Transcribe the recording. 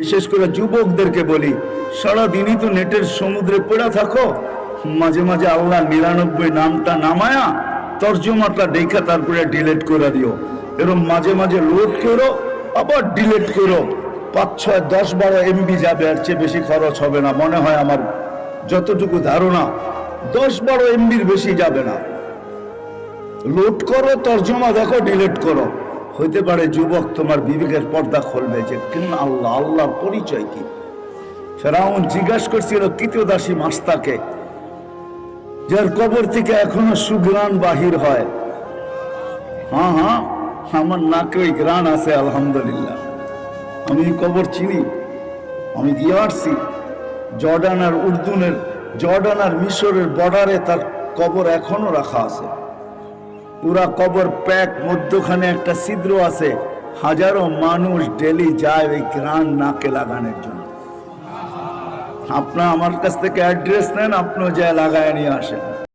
বিশেষ করে যুবকদেরকে বলি সারাদিনই তো নেটের সমুদ্রে পড়ে থাকো। মাঝে মাঝে আল্লাহ নিরানব্বই নামটা নামায়া তর্জমাটা দেখা তারপরে ডিলেট করে দিও। এরকম মাঝে মাঝে লোড করো, আবার ডিলেট করো। পাঁচ, ছয়, দশ, বারো এমবি যাবে আর চেয়ে বেশি খরচ হবে না। মনে হয় আমার যতটুকু ধারণা, দশ, বারো এমবির বেশি যাবে না। লোড করো, তর্জমা দেখো ডিলেট করো। হইতে পারে যুবক তোমার বিবেকের পর্দা খুলবে যে কেন আল্লাহ, আল্লাহর পরিচয় কি? ফেরাউন জিজ্ঞাসা করছিল, তৃতীয় দাসী মাস্তাকে, যার কবর থেকে এখনও সুগ্রাণ বাহির হয়। হ্যাঁ হ্যাঁ আমার নাকে ওই গ্রাণ আছে, আলহামদুলিল্লাহ। আমি কবর চিনি, আমি দিয়ে আসছি। জর্ডান আর উর্দুনের, জর্ডান আর মিশরের বর্ডারে তার কবর এখনও রাখা আছে। পুরা কবর প্যাক, মধ্যখানে একটা ছিদ্র আছে। হাজারো মানুষ ডেলি যায় ওই গ্রান নাকে লাগানোর জন্য। আপনার আমার কাছ থেকে অ্যাড্রেস নেন, আপনিও যায় লাগায় নিয়ে আসেন।